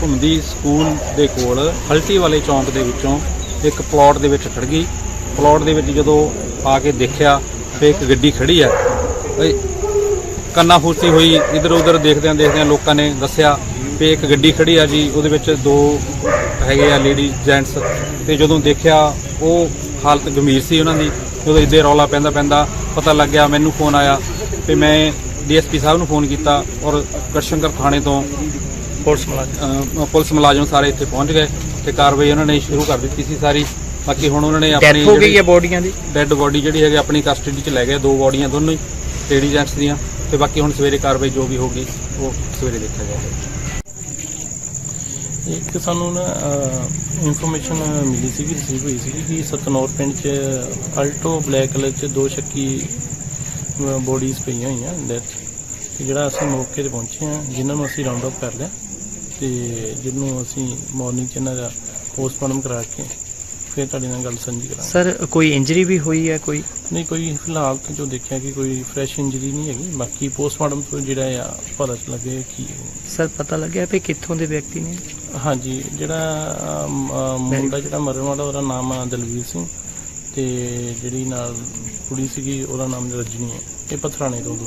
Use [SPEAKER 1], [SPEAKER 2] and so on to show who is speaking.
[SPEAKER 1] ਘੁੰਮਦੀ ਸਕੂਲ ਦੇ ਕੋਲ ਹਲਟੀ ਵਾਲੇ ਚੌਂਕ ਦੇ ਵਿੱਚੋਂ ਇੱਕ ਪਲਾਟ ਦੇ ਵਿੱਚ ਖੜ ਗਈ। ਪਲਾਟ ਦੇ ਵਿੱਚ ਜਦੋਂ ਆ ਕੇ ਦੇਖਿਆ ਤੇ ਇੱਕ ਗੱਡੀ ਖੜੀ ਆ ਇਹ ਕੰਨਾ ਫੂਸੀ ਹੋਈ ਇਧਰ ਉਧਰ ਦੇਖਦਿਆਂ ਦੇਖਦਿਆਂ ਲੋਕਾਂ ਨੇ ਦੱਸਿਆ ਵੀ ਇੱਕ ਗੱਡੀ ਖੜੀ ਆ ਜੀ, ਉਹਦੇ ਵਿੱਚ ਦੋ ਹੈਗੇ ਆ ਲੇਡੀ ਜੈਂਟਸ ਤੇ ਜਦੋਂ ਦੇਖਿਆ ਉਹ ਹਾਲਤ ਗੰਭੀਰ ਸੀ ਉਹਨਾਂ ਦੀ, ਜਦੋਂ ਇੱਦੇ ਰੌਲਾ ਪੈਂਦਾ ਪੈਂਦਾ ਪਤਾ ਲੱਗਿਆ ਮੈਨੂੰ ਫੋਨ ਆਇਆ ਤੇ ਮੈਂ ਡੀਐਸਪੀ ਸਾਹਿਬ ਨੂੰ ਫੋਨ ਕੀਤਾ ਔਰ ਗੜਸ਼ੰਕਰ ਥਾਣੇ ਤੋਂ
[SPEAKER 2] ਪੁਲਿਸ ਮੁਲਾਜ਼ਮ।
[SPEAKER 1] ਪੁਲਿਸ ਮੁਲਾਜ਼ਮ ਸਾਰੇ ਇੱਥੇ ਪਹੁੰਚ ਗਏ ਤੇ ਕਾਰਵਾਈ ਉਹਨਾਂ ਨੇ ਸ਼ੁਰੂ ਕਰ ਦਿੱਤੀ ਸੀ ਸਾਰੀ। ਬਾਕੀ ਹੁਣ ਉਹਨਾਂ ਨੇ
[SPEAKER 2] ਡੈਥ
[SPEAKER 1] ਆਪਣੀ
[SPEAKER 2] ਹੋ ਗਈ ਹੈ ਬੋਡੀਆਂ ਦੀ?
[SPEAKER 1] ਡੈੱਡ ਬੋਡੀ ਜਿਹੜੀ ਹੈਗੀ ਆਪਣੀ ਕਸਟਡੀ 'ਚ ਲੈ ਗਏ ਦੋ ਬੋਡੀਆਂ ਦੋਨੋਂ ਹੀ ਲੇਡੀ ਜੈਂਟਸ ਦੀਆਂ। ਤੇ ਬਾਕੀ ਹੁਣ ਸਵੇਰੇ ਕਾਰਵਾਈ ਜੋ ਵੀ ਹੋਗੀ ਉਹ ਸਵੇਰੇ ਦੇਖਿਆ ਜਾਏਗਾ
[SPEAKER 3] ਇੱਕ ਸਾਨੂੰ ਨਾ ਇਨਫੋਰਮੇਸ਼ਨ ਮਿਲੀ ਸੀ ਕਿ ਰਿਸੀਵ ਹੋਈ ਸੀ ਕਿ ਸਤਨੌਰ ਪਿੰਡ 'ਚ ਅਲਟੋ ਬਲੈਕ ਕਲਰ 'ਚ ਦੋ ਸ਼ੱਕੀ ਬੋਡੀਜ਼ ਪਈਆਂ ਹੋਈਆਂ ਡੈਥ ਜਿਹੜਾ ਅਸੀਂ ਮੌਕੇ ਤੇ ਪਹੁੰਚੇ ਹਾਂ ਜਿਨ੍ਹਾਂ ਨੂੰ ਅਸੀਂ ਰਾਉਂਡ ਅਪ ਕਰ ਲਿਆ ਤੇ ਜਿਹਨੂੰ ਅਸੀਂ ਮਾਰਨਿੰਗ 'ਚ ਇਹਨਾਂ ਦਾ ਪੋਸਟਮਾਰਟਮ ਕਰਾ ਕੇ ਫਿਰ ਤੁਹਾਡੇ ਨਾਲ ਗੱਲ ਸਾਂਝੀ ਕਰਾਂਗੇ।
[SPEAKER 2] ਸਰ ਕੋਈ ਇੰਜਰੀ ਵੀ ਹੋਈ ਹੈ ਕੋਈ?
[SPEAKER 3] ਨਹੀਂ ਕੋਈ ਫਿਲਹਾਲ ਤਾਂ ਜੋ ਦੇਖਿਆ ਕਿ ਕੋਈ ਫਰੈਸ਼ ਇੰਜਰੀ ਨਹੀਂ ਹੈਗੀ ਬਾਕੀ ਪੋਸਟਮਾਰਟਮ ਤੋਂ ਜਿਹੜਾ ਆ ਪਤਾ ਚ ਲੱਗੇ ਕੀ ਹੈ।
[SPEAKER 2] ਸਰ ਪਤਾ ਲੱਗਿਆ ਵੀ ਕਿੱਥੋਂ ਦੇ ਵਿਅਕਤੀ ਨੇ?
[SPEAKER 3] ਹਾਂਜੀ ਜਿਹੜਾ ਅਮ, ਅਮ, ਮੁੰਡਾ ਜਿਹੜਾ ਮਰਨ ਵਾਲਾ ਉਹਦਾ ਨਾਮ ਆ ਦਲਵੀਰ ਸਿੰਘ ਤੇ ਜਿਹੜੀ ਨਾਲ ਕੁੜੀ ਸੀਗੀ ਉਹਦਾ ਨਾਮ ਰਜਨੀ ਹੈ। ਇਹ ਪਥਰਾਣੇ ਤੋਂ ਦੋ